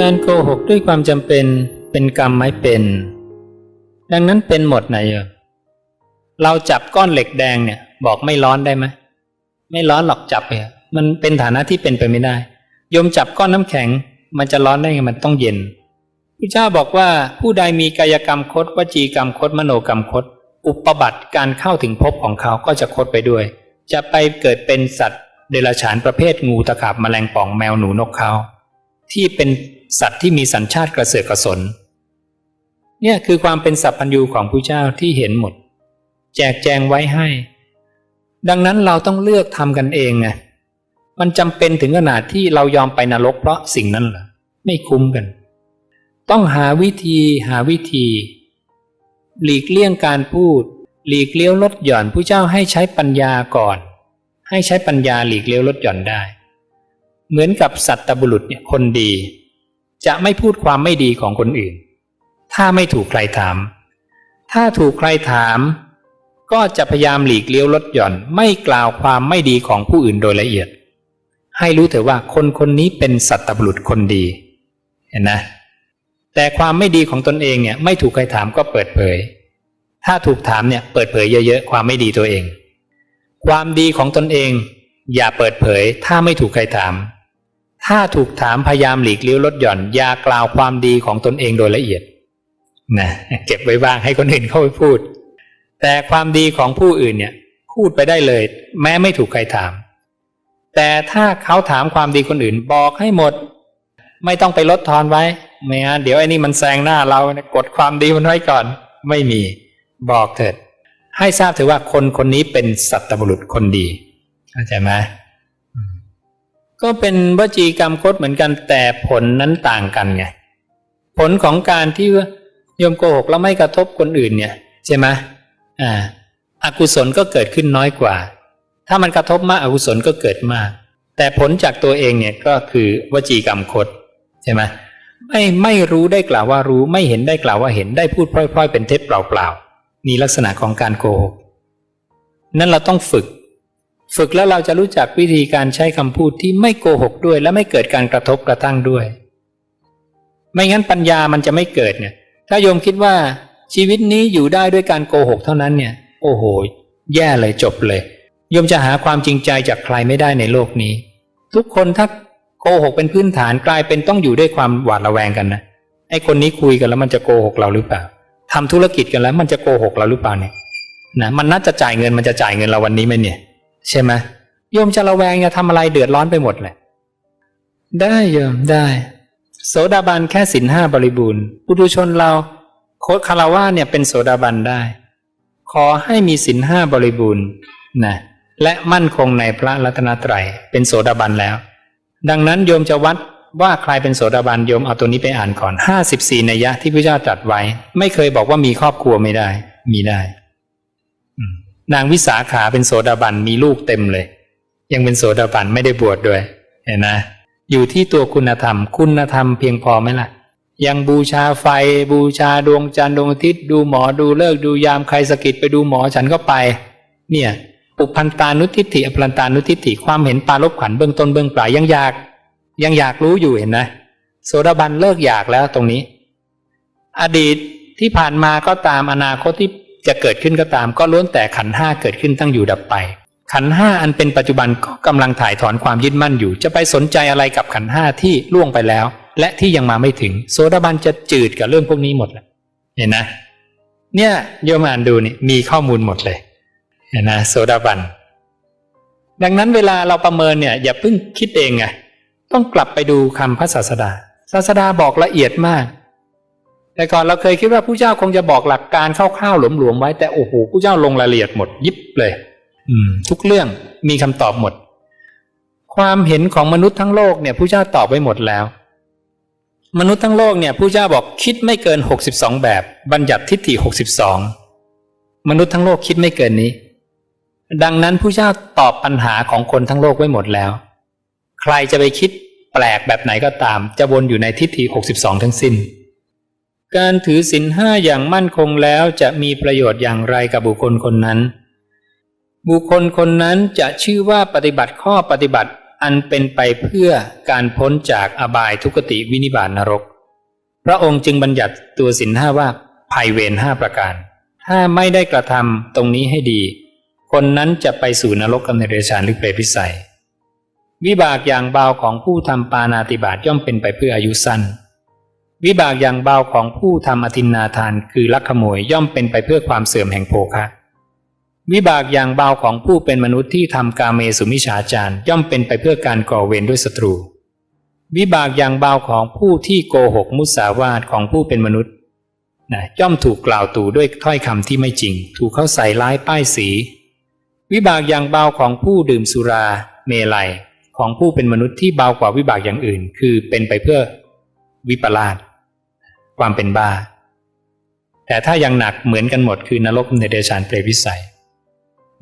การโกหกด้วยความจำเป็นเป็นกรรมไม่เป็น ดังนั้นเป็นหมดนะโยมเราจับก้อนเหล็กแดงเนี่ย บอกไม่ร้อนได้ไหมไม่ร้อนหรอกจับไปอะมันเป็นฐานะที่เป็นไปไม่ได้โยมจับก้อนน้ำแข็ง มันจะร้อนได้ไงมันต้องเย็นพระเจ้าบอกว่าผู้ใดมีกายกรรมคดวจีกรรมคดมโนกรรมคดอุปบัติการเข้าถึงภพของเขาก็จะคดไปด้วย จะไปเกิดเป็นสัตว์ เดรัจฉานประเภทงูตะขาบแมลงป่องแมวหนูนกเขาที่เป็น สัตว์ที่มีสัญชาติกระเสือกกระสน เนี่ยคือความเป็นสัพพัญญูของผู้เจ้าที่เห็นหมด แจกแจงไว้ให้ ดังนั้นเราต้องเลือกทำกันเองไงมันจำเป็นถึงขนาดที่เรายอมไปนรกเพราะสิ่งนั้นเหรอไม่คุ้มกัน ต้องหาวิธีหาวิธี หลีกเลี่ยงการพูด หลีกเลี้ยวลดหย่อนผู้เจ้าให้ใช้ปัญญาก่อน ให้ใช้ปัญญาหลีกเลี้ยวลดหย่อนได้ เหมือนกับสัตตบุรุษเนี่ยคนดี จะไม่พูดความไม่ดีของคนอื่น ถ้าไม่ถูกใครถาม ถ้าถูกใครถาม ก็จะพยายามหลีกเลี้ยวลดหย่อน ไม่กล่าวความไม่ดีของผู้อื่นโดยละเอียด ให้รู้เถอะว่าคนคนนี้เป็นสัตบุรุษคนดี เห็นนะแต่ความไม่ดีของตนเองเนี่ยไม่ถูกใครถามก็เปิดเผย ถ้าถูกถามเนี่ยเปิดเผยเยอะๆความไม่ดีตัวเอง ความดีของตนเอง อย่าเปิดเผย ถ้าไม่ถูกใครถาม ถ้าถูกถามพยายามหลีกเลี้ยวลดหย่อน อย่ากล่าวความดีของตนเองโดยละเอียดนะเก็บไว้บ้างให้คนอื่นเข้าไปพูด แต่ความดีของผู้อื่นเนี่ย พูดไปได้เลย แม้ไม่ถูกใครถาม แต่ถ้าเขาถามความดีคนอื่นบอกให้หมด ไม่ต้องไปลดทอนไว้ไม่งั้นเดี๋ยวไอ้นี่มันแซงหน้าเรากดความดีมันไว้ก่อน ไม่มี บอกเถิด ให้ทราบเถอว่าคนคนนี้เป็นสัตบุรุษคนดีเข้าใจไหม ก็เป็นวจีกรรมคดเหมือนกันแต่ผลนั้นต่างกันไงผลของการที่โยมโกหกแล้วไม่กระทบคนอื่นเนี่ยใช่ไหมอ่าอากุศลก็เกิดขึ้นน้อยกว่า ถ้ามันกระทบมากอกุศลก็เกิดมาก แต่ผลจากตัวเองเนี่ยก็คือวจีกรรมคดใช่ไหมไม่ไม่รู้ได้กล่าวว่ารู้ไม่เห็นได้กล่าวว่าเห็นได้พูดพร่อย ๆ เป็นเท็จเปล่าๆนี่ลักษณะของการโกหกนั่นเราต้องฝึก ฝึกแล้วเราจะรู้จักวิธีการใช้คำพูดที่ไม่โกหกด้วย และไม่เกิดการกระทบกระทั่งด้วย ไม่งั้นปัญญามันจะไม่เกิดเนี่ย ถ้าโยมคิดว่าชีวิตนี้อยู่ได้ด้วยการโกหกเท่านั้นเนี่ย โอ้โห แย่เลยจบเลย โยมจะหาความจริงใจจากใครไม่ได้ในโลกนี้ ทุกคนถ้าโกหกเป็นพื้นฐานกลายเป็นต้องอยู่ด้วยความหวาดระแวงกันนะไอ้คนนี้คุยกันแล้วมันจะโกหกเราหรือเปล่าทำธุรกิจกันแล้วมันจะโกหกเราหรือเปล่าเนี่ยนะมันน่าจะจ่ายเงินมันจะจ่ายเงินเราวันนี้ไหมเนี่ย ใช่ไหมโยมจะระแวงจะทำอะไรเดือดร้อนไปหมดเลยได้โยมได้ โสดาบันแค่สินห้าบริบูรณ์ปุถุชนเราโคตคาราวาสเนี่ยเป็นโสดาบันได้ ขอให้มีสินห้าบริบูรณ์นะและมั่นคงในพระรัตนตรัยเป็นโสดาบันแล้ว ดังนั้นโยมจะวัดว่าใครเป็นโสดาบันโยมเอาตัวนี้ไปอ่านก่อนห้าสิบสี่นัยยะที่พระเจ้าตรัสไว้ ไม่เคยบอกว่ามีครอบครัวไม่ได้ มีได้อืม นางวิสาขาเป็นโสดาบันมีลูกเต็มเลย ยังเป็นโสดาบันไม่ได้บวชดด้วย เห็นนะอยู่ที่ตัวคุณธรรม คุณธรรมเพียงพอไหมล่ะ ยังบูชาไฟ บูชาดวงจันทร์ดวงอาทิตย์ดูหมอดูเลิกดูยามใครสะกิดไปดูหมอฉันก็ไป เนี่ยปุพันตานุทิฏฐิอภรันตานุทิฏฐิความเห็นปาลบขันเบื้องต้นเบื้องปลายยังอยาก ยังอยากรู้อยู่เห็นนะโสดาบันเลิกอยากแล้วตรงนี้ อดีตที่ผ่านมาก็ตามอนาคตที่ จะเกิดขึ้นก็ตาม ก็ล้วนแต่ขันห้าเกิดขึ้นตั้งอยู่ดับไป ขันห้าอันเป็นปัจจุบันก็กำลังถ่ายถอนความยึดมั่นอยู่ จะไปสนใจอะไรกับขันห้าที่ล่วงไปแล้ว และที่ยังมาไม่ถึงโสดาบันจะจืดกับเรื่องพวกนี้หมดเลยเห็นนะ เนี่ยโยมอ่านดูนี่มีข้อมูลหมดเลยเห็นนะโสดาบันดังนั้นเวลาเราประเมินเนี่ย อย่าเพิ่งคิดเองไงต้องกลับไปดูคำพระศาสดาศาสดาบอกละเอียดมาก แต่ก่อนเราเคยคิดว่าผู้เจ้าคงจะบอกหลักการคร่าวๆหลวมๆไว้แต่โอ้โหผู้เจ้าลงรายละเอียดหมดยิบเลย อืม ทุกเรื่องมีคำตอบหมด ความเห็นของมนุษย์ทั้งโลกเนี่ยผู้เจ้าตอบไว้หมดแล้ว มนุษย์ทั้งโลกเนี่ยผู้เจ้าบอกคิดไม่เกินหกสิบสองแบบ บัญญัติทิฏฐิหกสิบสองมนุษย์ทั้งโลกคิดไม่เกินนี้ ดังนั้นผู้เจ้าตอบปัญหาของคนทั้งโลกไว้หมดแล้ว ใครจะไปคิดแปลกแบบไหนก็ตาม จะวนอยู่ในทิฏฐิหกสิบสองทั้งสิ้น การถือศีลห้าอย่างมั่นคงแล้วจะมีประโยชน์อย่างไรกับบุคคลคนนั้น บุคคลคนนั้นจะชื่อว่าปฏิบัติข้อปฏิบัติอันเป็นไปเพื่อการพ้นจากอบายทุกติวินิบาตนรก พระองค์จึงบัญญัติตัวสินห้าว่าภัยเวรห้าประการ ถ้าไม่ได้กระทำตรงนี้ให้ดี คนนั้นจะไปสู่นรกกำเนิดเดชานหรือเปรตพิสัย วิบากอย่างเบาของผู้ทำปานาติบาตย่อมเป็นไปเพื่ออายุสั้น วิบากอย่างเบาของผู้ทำอธินนาทานคือลักขโมยย่อมเป็นไปเพื่อความเสื่อมแห่งโภคะ วิบากอย่างเบาของผู้เป็นมนุษย์ที่ทำกาเมสุมิฉาจารย่อมเป็นไปเพื่อการก่อเวรด้วยศัตรู วิบากอย่างเบาของผู้ที่โกหกมุสาวาทของผู้เป็นมนุษย์นะย่อมถูกกล่าวตู่ด้วยถ้อยคำที่ไม่จริง ถูกเข้าใส่ร้ายป้ายสี วิบากอย่างเบาของผู้ดื่มสุราเมลัยของผู้เป็นมนุษย์ที่เบากว่าวิบากอย่างอื่น คือเป็นไปเพื่อ วิปลาสความเป็นบ้า แต่ถ้ายังหนักเหมือนกันหมดคือนรกในเดชานเปรตวิสัย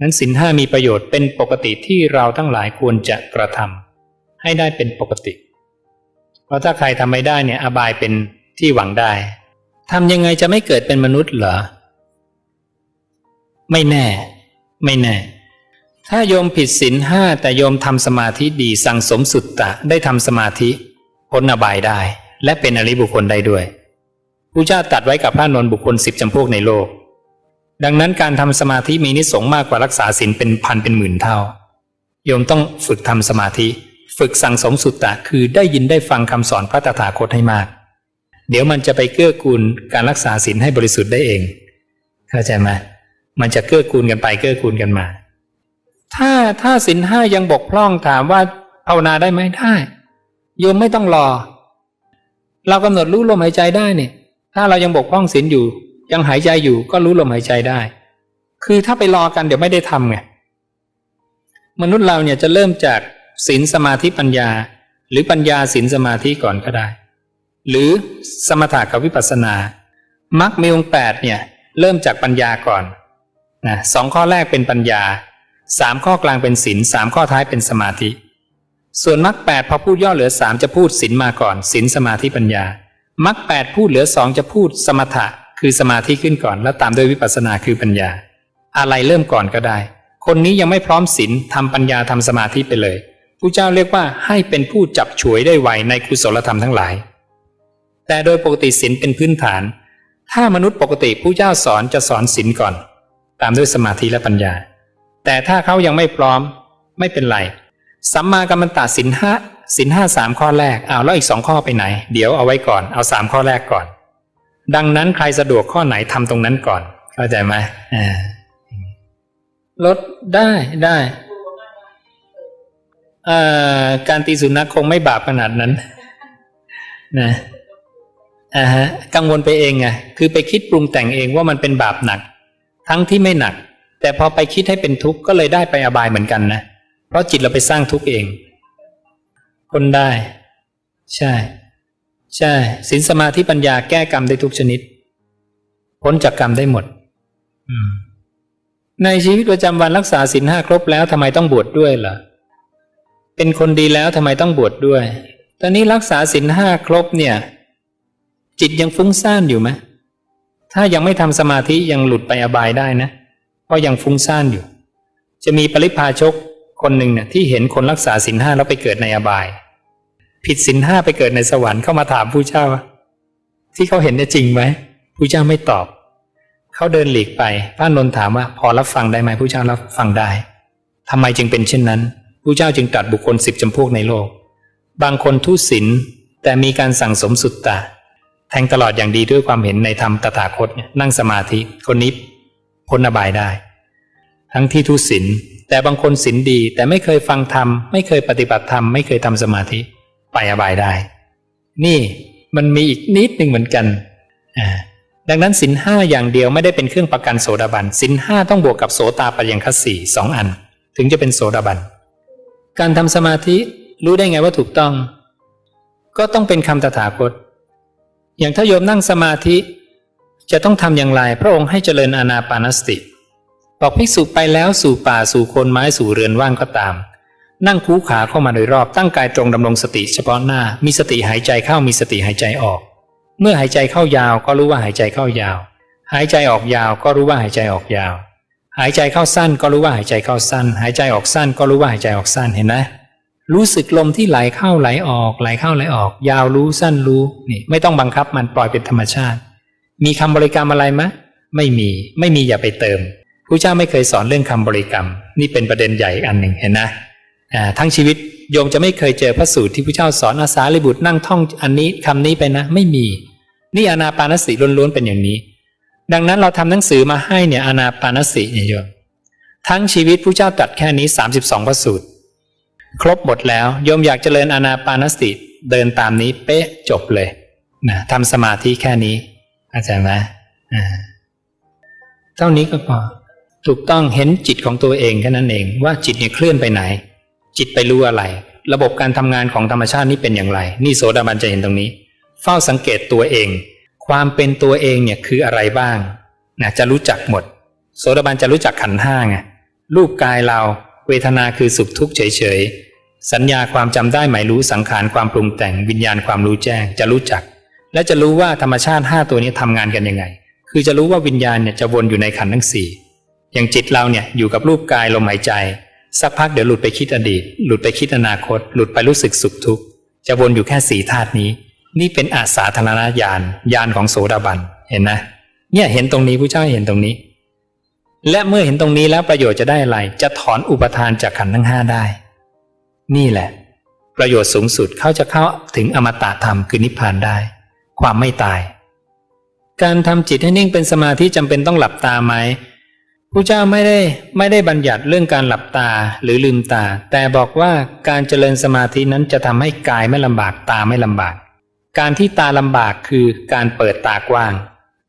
นั้นสินห้ามีประโยชน์เป็นปกติที่เราทั้งหลายควรจะกระทำให้ได้เป็นปกติ เพราะถ้าใครทำไม่ได้เนี่ยอบายเป็นที่หวังได้ทำยังไงจะไม่เกิดเป็นมนุษย์เหรอ ไม่แน่ ไม่แน่ถ้าโยมผิดศีลห้าแต่โยมทำสมาธิดีสั่งสมสุตตะได้ทำสมาธิพ้นอบายได้ และเป็นอริบุคคลได้ด้วยผู้เจ้าตัดไว้กับพระนนบุคคลสิบจำพวกในโลก ดังนั้นการทำสมาธิมีนิสงมากกว่ารักษาศีลเป็นพันเป็นหมื่นเท่า โยมต้องฝึกทำสมาธิ ฝึกสั่งสมสุตตะคือได้ยินได้ฟังคำสอนพระตถาคตให้มาก เดี๋ยวมันจะไปเกื้อกูลการรักษาศีลให้บริสุทธิ์ได้เอง เข้าใจไหมมันจะเกื้อกูลกันไปเกื้อกูลกันมา ถ้าถ้าศีลห้ายังบกพร่องถามว่าภาวนาได้ไหมได้โยมไม่ต้องรอ เรากำหนดรู้ลมหายใจได้เนี่ย ถ้าเรายังบกพร่องศีลอยู่ ยังหายใจอยู่ก็รู้ลมหายใจได้ คือถ้าไปรอกันเดี๋ยวไม่ได้ทำไงมนุษย์เราเนี่ยจะเริ่มจากศีลสมาธิปัญญา หรือปัญญาศีลสมาธิก่อนก็ได้ หรือสมถะกับวิปัสสนามรรคมีองค์แปดเนี่ย เริ่มจากปัญญาก่อนนะสองข้อแรกเป็นปัญญาสามข้อกลางเป็นศีลสามข้อท้ายเป็นสมาธิ ส่วนมรรคแปดพอพูดย่อเหลือสามจะพูดศีลมาก่อนศีลสมาธิปัญญามรรคแปดพูดเหลือสองจะพูดสมถะ คือสมาธิขึ้นก่อน แล้วตามด้วยวิปัสสนาคือปัญญา อะไรเริ่มก่อนก็ได้ คนนี้ยังไม่พร้อมศีลทำปัญญาทำสมาธิไปเลยผู้เจ้าเรียกว่าให้เป็นผู้จับฉวยได้ไวในกุศลธรรมทั้งหลาย แต่โดยปกติศีลเป็นพื้นฐาน ถ้ามนุษย์ปกติผู้เจ้าสอนจะสอนศีลก่อน ตามด้วยสมาธิและปัญญา แต่ถ้าเขายังไม่พร้อมไม่เป็นไร สัมมากัมมันตศีลห้าศีลห้าสามข้อแรกเอาแล้วอีกสองข้อไปไหน เดี๋ยวเอาไว้ก่อนเอาสามข้อแรกก่อน ดังนั้นใครสะดวกข้อไหนทำตรงนั้นก่อน เข้าใจไหมอ่าลดได้ได้อ่าการตีสุนัขคงไม่บาปขนาดนั้น นะอ่าฮะกังวลไปเองไงคือไปคิดปรุงแต่งเองว่ามันเป็นบาปหนัก ทั้งที่ไม่หนัก แต่พอไปคิดให้เป็นทุกข์ก็เลยได้ไปอบายเหมือนกันนะเราะจิตเราไปสร้างทุกข์เองพ้นได้ ใช่ ใช่ศีลสมาธิปัญญาแก้กรรมได้ทุกชนิด พ้นจากกรรมได้หมดมในชีวิตประจำวันรักษาศีลห้าครบแล้วทำไมต้องบวชดด้วยล่ะ เป็นคนดีแล้วทำไมต้องบวชดด้วย ตอนนี้รักษาศีลห้าครบเนี่ย จิตยังฟุ้งซ่านอยู่ไหมถ้ายังไม่ทำสมาธิยังหลุดไปอบายได้นะ เพราะยังฟุ้งซ่านอยู่ จะมีปริพาชก คนหนึ่งเนี่ยที่เห็นคนรักษาศีลห้าแล้วไปเกิดในอบาย ผิดศีลห้าไปเกิดในสวรรค์เข้ามาถามผู้เจ้า ที่เขาเห็นเนี่ยจริงไหมผู้เจ้าไม่ตอบเขาเดินหลีกไปพระนนท์ถามว่าพอรับฟังได้ไหมผู้เจ้ารับฟังได้ทำไมจึงเป็นเช่นนั้นผู้เจ้าจึงตรัสบุคคลสิบจำพวกในโลก บางคนทุศีลแต่มีการสั่งสมสุตตะแทงตลอดอย่างดีด้วยความเห็นในธรรมตถาคตนั่งสมาธิคนนี้พ้นอบายได้ ทั้งที่ทุศีล แต่บางคนศีลดี แต่ไม่เคยฟังธรรม ไม่เคยปฏิบัติธรรม ไม่เคยทำสมาธิ ไปอบายได้ นี่มันมีอีกนิดหนึ่งเหมือนกัน ดังนั้นสินห้าอย่างเดียวไม่ได้เป็นเครื่องประกันโสดาบันสินห้าต้องบวกกับโสตาปัญญคัสสี่สองอัน ถึงจะเป็นโสดาบัน การทำสมาธิรู้ได้ไงว่าถูกต้อง ก็ต้องเป็นคำตถาคต อย่างถ้าโยมนั่งสมาธิ จะต้องทำอย่างไร พระองค์ให้เจริญอานาปานสติ บอกภิกษุไปแล้วสู่ป่าสู่โคนไม้สู่เรือนว่างก็ตาม นั่งคูขาเข้ามาโดยรอบตั้งกายตรงดำรงสติเฉพาะหน้า มีสติหายใจเข้ามีสติหายใจออก เมื่อหายใจเข้ายาวก็รู้ว่าหายใจเข้ายาว หายใจออกยาวก็รู้ว่าหายใจออกยาว หายใจเข้าสั้นก็รู้ว่าหายใจเข้าสั้น หายใจออกสั้นก็รู้ว่าหายใจออกสั้นเห็นไหมรู้สึกลมที่ไหลเข้าไหลออกไหลเข้าไหลออก ยาวรู้สั้นรู้นี่ไม่ต้องบังคับมันปล่อยเป็นธรรมชาติ มีคำบริกรรมอะไรไหมไม่มีไม่มีอย่าไปเติม ผู้เจ้าไม่เคยสอนเรื่องคำบริกรรม นี่เป็นประเด็นใหญ่อีกอันหนึ่งเห็นนะทั้งชีวิตโยมจะไม่เคยเจอพระสูตรที่พระเจ้าสอนอาสาลิบุตรนั่งท่องอันนี้คำนี้ไปนะ ไม่มี นี่อานาปานสติล้วนๆเป็นอย่างนี้ ดังนั้นเราทำหนังสือมาให้เนี่ยอานาปานสติเนี่ยโยมทั้งชีวิตผู้เจ้าตรัดแค่นี้ 32 พระสูตร ครบหมดแล้วโยมอยากเจริญอานาปานสติเดินตามนี้เป๊ะจบเลยนะทำสมาธิแค่นี้อาจารย์นะเท่านี้ก็พอ ถูกต้องเห็นจิตของตัวเองแค่นั้นเองว่าจิตเนี่ยเคลื่อนไปไหน จิตไปรู้อะไร ระบบการทำงานของธรรมชาตินี้เป็นอย่างไร นี่โสดาบันจะเห็นตรงนี้ เฝ้าสังเกตตัวเอง ความเป็นตัวเองเนี่ยคืออะไรบ้างนะจะรู้จักหมด โสดาบันจะรู้จักขันห้าไงรูปกายเรา เวทนาคือสุขทุกข์เฉยๆสัญญาความจำได้หมายรู้สังขารความปรุงแต่งวิญญาณความรู้แจ้ง จะรู้จัก และจะรู้ว่าธรรมชาติห้าตัวนี้ทำงานกันยังไง คือจะรู้ว่าวิญญาณเนี่ยจะวนอยู่ในขันทั้งสี่ อย่างจิตเราเนี่ยอยู่กับรูปกายลมหายใจ สักพักเดี๋ยวหลุดไปคิดอดีต หลุดไปคิดอนาคต หลุดไปรู้สึกสุขทุกข์จะวนอยู่แค่สี่ธาตุนี้ นี่เป็นอาสาธารณญาณญาณของโสดาบันเห็นนะเนี่ยเห็นตรงนี้ผู้เจ้าเห็นตรงนี้ และเมื่อเห็นตรงนี้แล้วประโยชน์จะได้อะไร จะถอนอุปทานจากขันธ์ทั้งห้าได้ นี่แหละ ประโยชน์สูงสุดเขาจะเข้าถึงอมตะธรรมคือนิพพานได้ ความไม่ตาย การทำจิตให้นิ่งเป็นสมาธิจำเป็นต้องหลับตาไหม พระเจ้าไม่ได้ไม่ได้บัญญัติเรื่องการหลับตาหรือลืมตา แต่บอกว่าการเจริญสมาธินั้นจะทำให้กายไม่ลำบากตาไม่ลำบาก การที่ตาลำบากคือการเปิดตากว้าง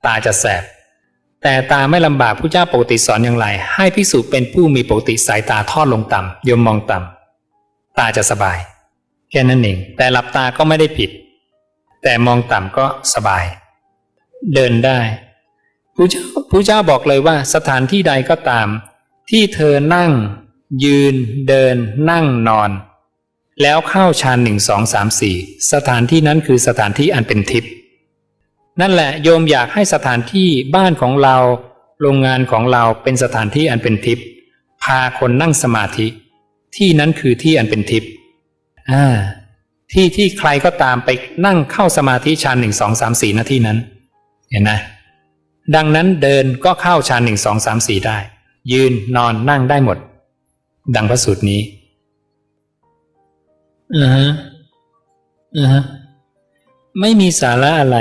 ตาจะแสบ แต่ตาไม่ลำบากผู้เจ้าปกติสอนอย่างไร ให้พิสูจน์เป็นผู้มีปกติสายตาทอดลงต่ำยมมองต่ำตาจะสบาย แค่นั้นเองแต่หลับตาก็ไม่ได้ผิด แต่มองต่ำก็สบาย เดินได้ ผู้เจ้าผู้เจ้าบอกเลยว่าสถานที่ใดก็ตาม ที่เธอนั่ง ยืน เดิน นั่งนอน แล้วเข้าฌานหนึ่งสองสามสี่สถานที่นั้นคือสถานที่อันเป็นทิพย์นั่นแหละโยมอยากให้สถานที่บ้านของเรา โรงงานของเราเป็นสถานที่อันเป็นทิพย์พาคนนั่งสมาธิ ที่นั้นคือที่อันเป็นทิพย์อ่าที่ที่ใครก็ตามไปนั่งเข้าสมาธิฌานหนึ่งสองสามสี่นาที่นั้น เห็นไหม ดังนั้นเดินก็เข้าฌานหนึ่งสองสามสี่ได้ ยืนนอนนั่งได้หมด ดังพระสูตรนี้อือฮะอือฮะไม่มีสาระอะไร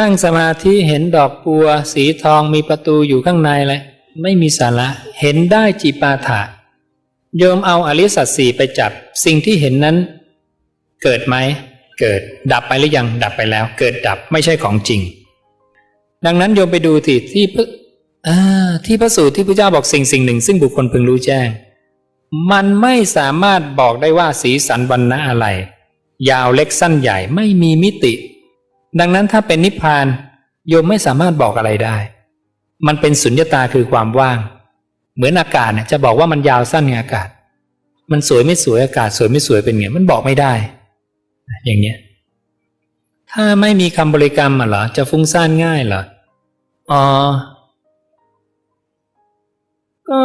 นั่งสมาธิเห็นดอกบัว สีทองมีประตูอยู่ข้างในเลยไม่มีสาระ เห็นได้จีปาถะโยมเอาอริสัตสีไปจับ สิ่งที่เห็นนั้น เกิดไหม เกิดดับไปหรือยังดับไปแล้ว เกิดดับไม่ใช่ของจริง ดังนั้นโยมไปดูที่ที่พระที่พระสูตรที่พระเจ้าบอกสิ่งสิ่งหนึ่ง ซึ่งบุคคลพึงรู้แจ้ง มันไม่สามารถบอกได้ว่าสีสันวันนะอะไร ยาวเล็กสั้นใหญ่ไม่มีมิติ ดังนั้นถ้าเป็นนิพพานโยมไม่สามารถบอกอะไรได้ มันเป็นสุญญตาคือความว่าง เหมือนอากาศจะบอกว่ามันยาวสั้นไงอากาศ มันสวยไม่สวยอากาศสวยไม่สวยเป็นไงมันบอกไม่ได้ อย่างเนี้ย ถ้าไม่มีคำบริกรรมอะเหรอ จะฟุ้งซ่านง่ายเหรอ อ๋อ ก็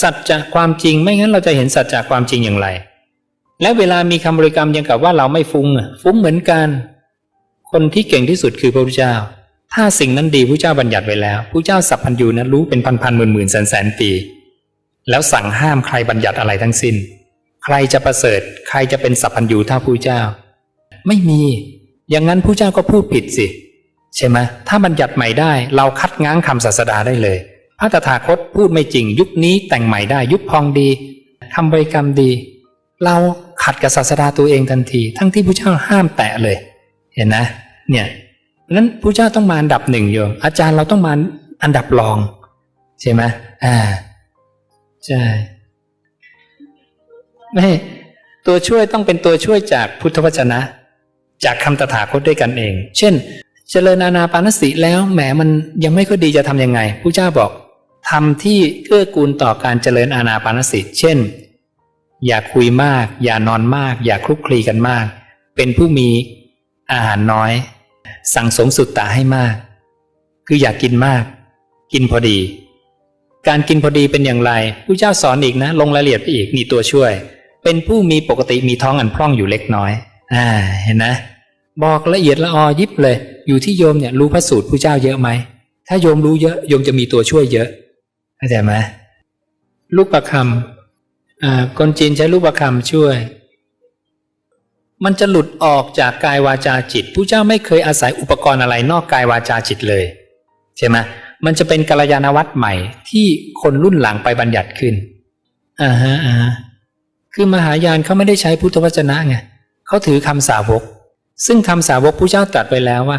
สัจจะความจริง ไม่งั้นเราจะเห็นสัจจะความจริงอย่างไร และเวลามีคำบริกรรมยังกับว่าเราไม่ฟุ้งอะฟุ้งเหมือนกัน คนที่เก่งที่สุดคือพระพุทธเจ้า ถ้าสิ่งนั้นดีพระเจ้าบัญญัติไว้แล้วพระเจ้าสัพพัญญูนั้นรู้เป็นพันพันหมื่นหมื่นแสนแสนปี แล้วสั่งห้ามใครบัญญัติอะไรทั้งสิ้น ใครจะประเสริฐ ใครจะเป็นสัพพัญญูเท่าพระเจ้า ไม่มี อย่างนั้นพระเจ้าก็พูดผิดสิ ใช่ไหมถ้าบัญญัติใหม่ได้ เราคัดง้างคำศาสดาได้เลย พระตถาคตพูดไม่จริง ยุคนี้แต่งใหม่ได้ ยุคพองดีทำบริกรรมดี เราขัดกับศาสดาตัวเองทันที ทั้งที่พระเจ้าห้ามแตะเลย เห็นนะ เนี่ยนั้นพระเจ้าต้องมาอันดับหนึ่งโยมอาจารย์เราต้องมาอันดับรอง ใช่ไหมอ่าใช่ไม่ตัวช่วยต้องเป็นตัวช่วยจากพุทธวจนะ จากคำตถาคตด้วยกันเอง เช่น เจริญอานาปานสติแล้วแหมมันยังไม่ค่อยดีจะทำยังไงผู้เจ้าบอกทำที่เกื้อกูลต่อการเจริญอานาปานสติเช่น อย่าคุยมาก อย่านอนมาก อย่าคลุกคลีกันมาก เป็นผู้มีอาหารน้อย สั่งสมสุดตาให้มาก คืออย่ากกินมาก กินพอดี การกินพอดีเป็นอย่างไรผู้เจ้าสอนอีกนะ ลงรายละเอียดไปอีกมีตัวช่วย เป็นผู้มีปกติมีท้องอันพร่องอยู่เล็กน้อย อ่าเห็นนะ บอกละเอียดละออยิบเลย อยู่ที่โยมเนี่ยรู้พระสูตรผู้เจ้าเยอะไหม ถ้าโยมรู้เยอะโยมจะมีตัวช่วยเยอะเข้าใจไหมลูกประคำอ่าคนจีนใช้ลูกประคำช่วย มันจะหลุดออกจากกายวาจาจิตผู้เจ้าไม่เคยอาศัยอุปกรณ์อะไรนอกกายวาจาจิตเลยใช่ไหมมันจะเป็นกัลยาณวัตรใหม่ที่คนรุ่นหลังไปบัญญัติขึ้นอ่าฮะอ่าคือมหายานเขาไม่ได้ใช้พุทธวจนะไง เขาถือคำสาวก ซึ่งคำสาวกผู้เจ้าตรัสไว้แล้วว่า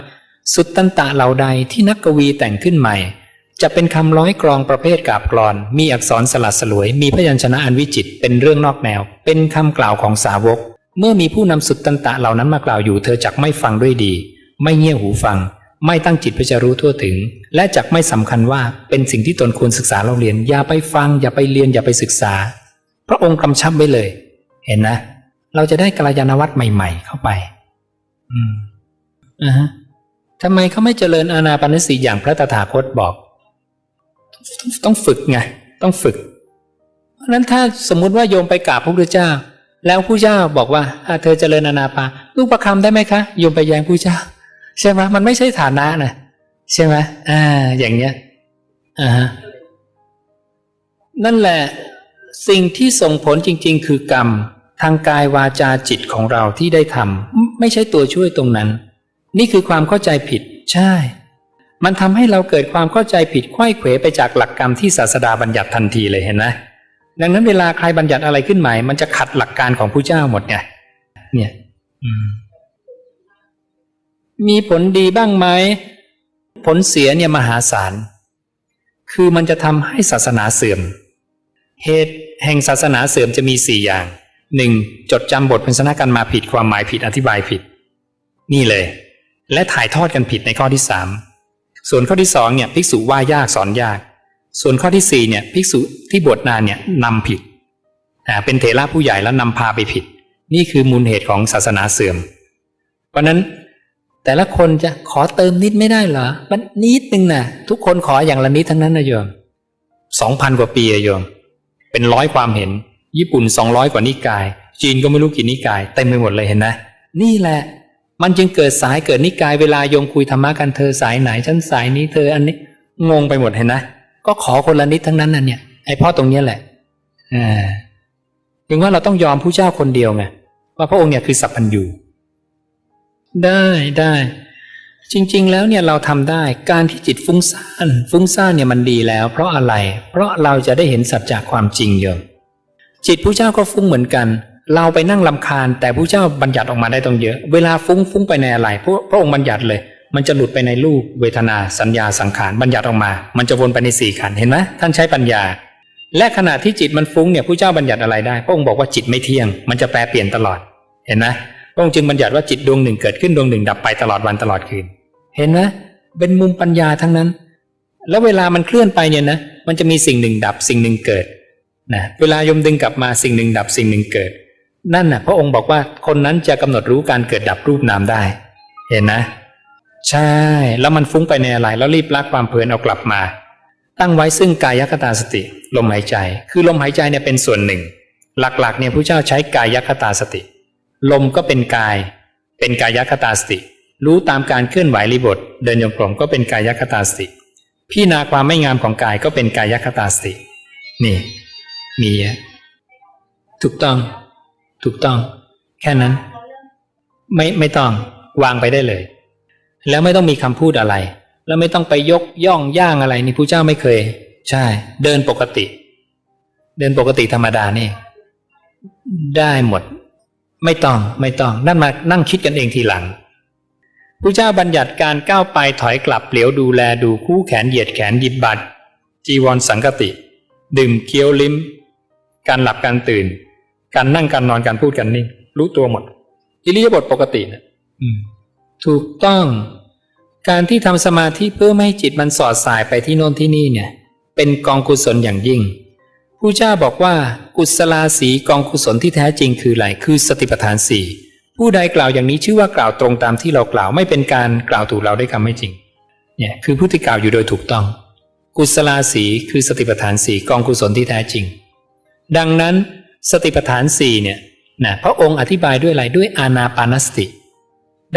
สุตตันตะเหล่าใดที่นักกวีแต่งขึ้นใหม่ จะเป็นคำร้อยกรองประเภทกาบกรอน มีอักษรสลัดสลวย มีพยัญชนะอันวิจิตเป็นเรื่องนอกแนว เป็นคำกล่าวของสาวก เมื่อมีผู้นำสุตตันตะเหล่านั้นมากล่าวอยู่ เธอจักไม่ฟังด้วยดี ไม่เงี่ยหูฟัง ไม่ตั้งจิตเพื่อจะรู้ทั่วถึง และจักไม่สำคัญว่าเป็นสิ่งที่ตนควรศึกษาเราเรียนอย่าไปฟังอย่าไปเรียนอย่าไปศึกษา พระองค์กำชับไว้เลย เห็นนะ เราจะได้กัลยาณวัตรใหม่ ๆ เข้าไป อืมอ่าฮะทำไมเขาไม่เจริญอานาปานสติอย่างพระตถาคตบอกต้องต้องฝึกไงต้องฝึก เพราะนั้นถ้าสมมุติว่าโยมไปกราบพระพุทธเจ้า แล้วผู้เจ้าบอกว่าอ่าเธอเจริญอานาปาลูกประคำได้ไหมคะโยมไปแย้งผู้เจ้า ใช่ไหมมันไม่ใช่ฐานะนะใช่ไหมอ่า อย่างเงี้ยอ่านั่นแหละ สิ่งที่ส่งผลจริง ๆ คือกรรม ทางกายวาจาจิตของเราที่ได้ทำไม่ใช่ตัวช่วยตรงนั้น นี่คือความเข้าใจผิด ใช่ มันทำให้เราเกิดความเข้าใจผิดไขว้เขวไปจากหลักกรรมที่ศาสดาบัญญัติทันทีเลยเห็นไหมดังนั้นเวลาใครบัญญัติอะไรขึ้นใหม่ มันจะขัดหลักการของผู้เจ้าหมดไงเนี่ยมีผลดีบ้างไหมผลเสียเนี่ยมหาศาลคือมันจะทำให้ศาสนาเสื่อม เหตุแห่งศาสนาเสื่อมจะมีสี่อย่าง หนึ่งจดจำบทพันธนากันมาผิดความหมายผิดอธิบายผิด นี่เลย และถ่ายทอดกันผิดในข้อที่สามส่วนข้อที่สองเนี่ยภิกษุว่ายากสอนยาก ส่วนข้อที่สี่เนี่ยภิกษุที่บวชนานเนี่ยนำผิดเป็นเถระผู้ใหญ่แล้วนำพาไปผิด นี่คือมูลเหตุของศาสนาเสื่อม เพราะนั้นแต่ละคนจะขอเติมนิดไม่ได้เหรอ มันนิดนึงนะทุกคนขออย่างละนิดทั้งนั้นนะโยมสองพันกว่าปีอะโยม เป็นร้อยความเห็น ญี่ปุ่นสองร้อยกว่านิกาย จีนก็ไม่รู้กี่นิกายเต็มไปหมดเลยเห็นนะ นี่แหละ มันจึงเกิดสายเกิดนิกายเวลาโยมคุยธรรมะกันเธอสายไหนฉันสายนี้เธออันนี้งงไปหมดเห็นนะก็ขอคนละนิดทั้งนั้นน่ะเนี่ยไอพ่อตรงเนี้ยแหละอ่าถึงว่าเราต้องยอมผู้เจ้าคนเดียวไงว่าพระองค์เนี่ยคือสัพพัญญูได้ได้ จริง ๆ แล้วเนี่ยเราทำได้การที่จิตฟุ้งซ่านฟุ้งซ่านเนี่ยมันดีแล้ว เพราะอะไร เพราะเราจะได้เห็นสัจจะความจริงโยม จิตผู้เจ้าก็ฟุ้งเหมือนกัน เราไปนั่งลำคาญ แต่ผู้เจ้าบัญญัติออกมาได้ต้องเยอะ เวลาฟุ้งฟุ้งไปในอะไรพระพระองค์บัญญัติเลย มันจะหลุดไปในรูปเวทนาสัญญาสังขารบัญญัติออกมา มันจะวนไปในสี่ขันเห็นไหมท่านใช้ปัญญา และขณะที่จิตมันฟุ้งเนี่ยผู้เจ้าบัญญัติอะไรได้ พระองค์บอกว่าจิตไม่เที่ยง มันจะแปรเปลี่ยนตลอด เห็นไหมพระองค์จึงบัญญัติว่าจิตดวงหนึ่งเกิดขึ้นดวงหนึ่งดับไปตลอดวันตลอดคืน เห็นไหมเป็นมุมปัญญาทั้งนั้น แล้วเวลามันเคลื่อนไปเนี่ยนะ มันจะมีสิ่งหนึ่งดับสิ่งหนึ่งเกิด นะเวลายมดึงกลับมาสิ่งหนึ่งดับสิ่งหนึ่งเกิด นั่นน่ะพระองค์บอกว่าคนนั้นจะกำหนดรู้การเกิดดับรูปนามได้ เห็นนะ ใช่ แล้วมันฟุ้งไปในอะไรแล้วรีบละความเพลินเอากลับมา ตั้งไว้ซึ่งกายคตาสติ ลมหายใจ คือลมหายใจเนี่ยเป็นส่วนหนึ่ง หลักๆเนี่ยผู้เจ้าใช้กายคตาสติ ลมก็เป็นกาย เป็นกายคตาสติ รู้ตามการเคลื่อนไหวรีบท เดินโยมกลมก็เป็นกายคตาสติพี่นาความไม่งามของกายก็เป็นกายคตาสติ นี่ มีอะถูกต้อง ถูกต้อง แค่นั้น ไม่ไม่ต้องวางไปได้เลย แล้วไม่ต้องมีคำพูดอะไร แล้วไม่ต้องไปยกย่องย่างอะไร นี่ผู้เจ้าไม่เคย ใช่ เดินปกติ เดินปกติธรรมดานี่ ได้หมด ไม่ต้องไม่ต้อง นั่นมานั่งคิดกันเองทีหลังผู้เจ้าบัญญัติการก้าวไปถอยกลับเหลียวดูแลดูคู่แขนเหยียดแขนหยิบบัตรจีวรสังกติ ดื่มเคี้ยวลิ้ม การหลับการตื่น การนั่งการนอนการพูดการนิ่ง รู้ตัวหมด อิริยาบถปกตินะอืม ถูกต้อง การที่ทำสมาธิเพื่อไม่ให้จิตมันสอดสายไปที่โน่นที่นี่เนี่ย เป็นกองกุศลอย่างยิ่งผู้เจ้าบอกว่ากุศลาสีกองกุศลที่แท้จริงคืออะไรคือสติปัฏฐานสี่ผู้ใดกล่าวอย่างนี้ชื่อว่ากล่าวตรงตามที่เรากล่าวไม่เป็นการกล่าวถูกเราได้คำไม่จริงเนี่ยคือผู้ที่กล่าวอยู่โดยถูกต้อง กุศลาสีคือสติปัฏฐานสีกองกุศลที่แท้จริง ดังนั้นสติปัฏฐานสี่เนี่ยนะพระองค์อธิบายด้วยอะไรด้วยอานาปานสติ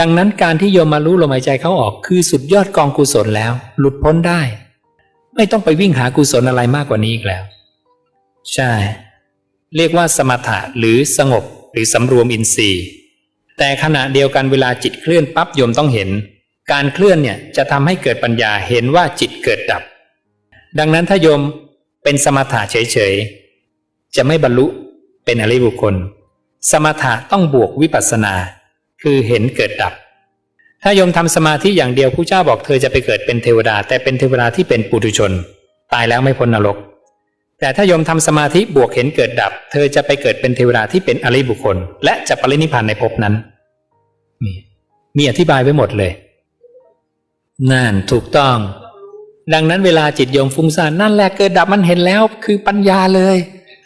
ดังนั้นการที่โยมมารู้ลมหายใจเข้าออกคือสุดยอดกองกุศลแล้ว หลุดพ้นได้ ไม่ต้องไปวิ่งหากุศลอะไรมากกว่านี้อีกแล้ว ใช่ เรียกว่าสมถะหรือสงบหรือสำรวมอินทรีย์ แต่ขณะเดียวกันเวลาจิตเคลื่อนปั๊บโยมต้องเห็น การเคลื่อนเนี่ยจะทำให้เกิดปัญญาเห็นว่าจิตเกิดดับ ดังนั้นถ้าโยมเป็นสมถะเฉย จะไม่บรรลุเป็นอริบุคคล สมถะต้องบวกวิปัสสนา คือเห็นเกิดดับ ถ้าโยมทำสมาธิอย่างเดียวผู้เจ้าบอกเธอจะไปเกิดเป็นเทวดา แต่เป็นเทวดาที่เป็นปุถุชน ตายแล้วไม่พ้นนรก แต่ถ้าโยมทำสมาธิบวกเห็นเกิดดับ เธอจะไปเกิดเป็นเทวดาที่เป็นอริบุคคล และจะปรินิพพานในภพนั้นนี่มีอธิบายไว้หมดเลยนั่นถูกต้อง ดังนั้นเวลาจิตโยมฟุ้งซ่านนั่นแหละเกิดดับมันเห็นแล้วคือปัญญาเลย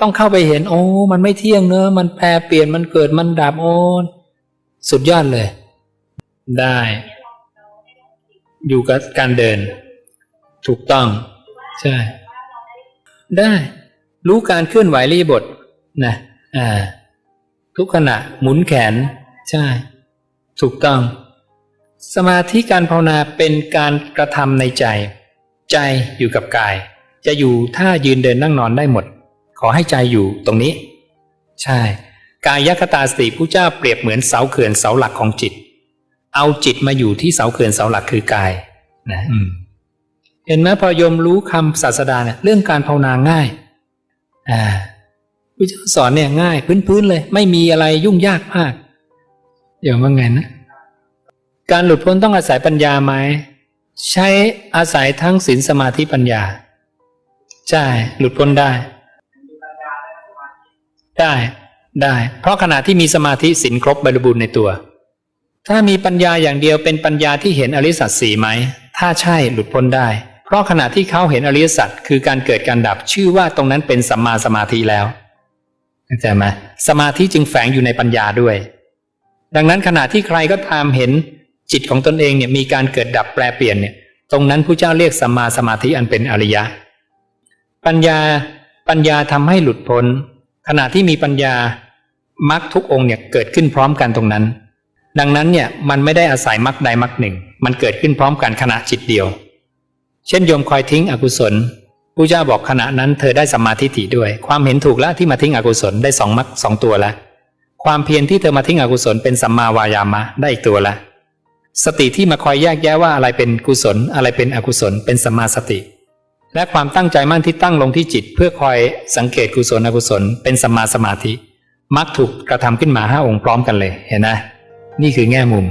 ต้องเข้าไปเห็น โอ้ มันไม่เที่ยงเนอะมันแปรเปลี่ยนมันเกิดมันดับโอ้สุดยอดเลย ได้ อยู่กับการเดิน ถูกต้อง ใช่ ได้ รู้การเคลื่อนไหวรีบทนะอ่าทุกขณะหมุนแขน ใช่ ถูกต้อง สมาธิการภาวนาเป็นการกระทำในใจ ใจอยู่กับกาย จะอยู่ท่ายืนเดินนั่งนอนได้หมด อให้ใจอยู่ตรงนี้ ใช่ กายคตาสติผู้เจ้าเปรียบเหมือนเสาเขื่อนเสาหลักของจิต เอาจิตมาอยู่ที่เสาเขื่อนเสาหลักคือกายนะเห็นไหมพอยมรู้คำศาสดาเนี่ยเรื่องการภาวนาง่ายอ่าพระเจ้าสอนเนี่ยง่ายพื้นๆเลย ไม่มีอะไรยุ่งยากมากโยมว่าไงนะการหลุดพ้นต้องอาศัยปัญญาไหมใช้อาศัยทั้งศีลสมาธิปัญญา ใช่ หลุดพ้นได้ ได้ได้ เพราะขณะที่มีสมาธิศีลครบบริบูรณ์ในตัว ถ้ามีปัญญาอย่างเดียวเป็นปัญญาที่เห็นอริสัจสี่ไหม ถ้าใช่หลุดพ้นได้ เพราะขณะที่เขาเห็นอริสัจคือการเกิดการดับชื่อว่าตรงนั้นเป็นสัมมาสมาธิแล้วเข้าใจไหมสมาธิจึงแฝงอยู่ในปัญญาด้วย ดังนั้นขณะที่ใครก็ตามเห็นจิตของตนเองเนี่ยมีการเกิดดับแปรเปลี่ยนเนี่ยตรงนั้นผู้เจ้าเรียกสัมมาสมาธิอันเป็นอริยะ ปัญญาปัญญาทำให้หลุดพ้น ขณะที่มีปัญญามรรคทุกองค์เนี่ยเกิดขึ้นพร้อมกันตรงนั้น ดังนั้นเนี่ยมันไม่ได้อาศัยมรรคใดมรรคหนึ่ง มันเกิดขึ้นพร้อมกันขณะจิตเดียว เช่นโยมคอยทิ้งอกุศลผู้เจ้าบอกขณะนั้นเธอได้สัมมาทิฏฐิด้วย ความเห็นถูกแล้วที่มาทิ้งอกุศลได้สองมรรคสองตัวแล้วความเพียรที่เธอมาทิ้งอกุศลเป็นสัมมาวายามะได้อีกตัวละสติที่มาคอยแยกแยะว่าอะไรเป็นกุศลอะไรเป็นอกุศลเป็นสัมมาสติ และความตั้งใจมั่นที่ตั้งลงที่จิต เพื่อคอยสังเกตกุศลอกุศล เป็นสัมมาสมาธิมักถูกกระทำขึ้นมาห้าองค์พร้อมกันเลยเห็นไหมนี่คือแง่มุม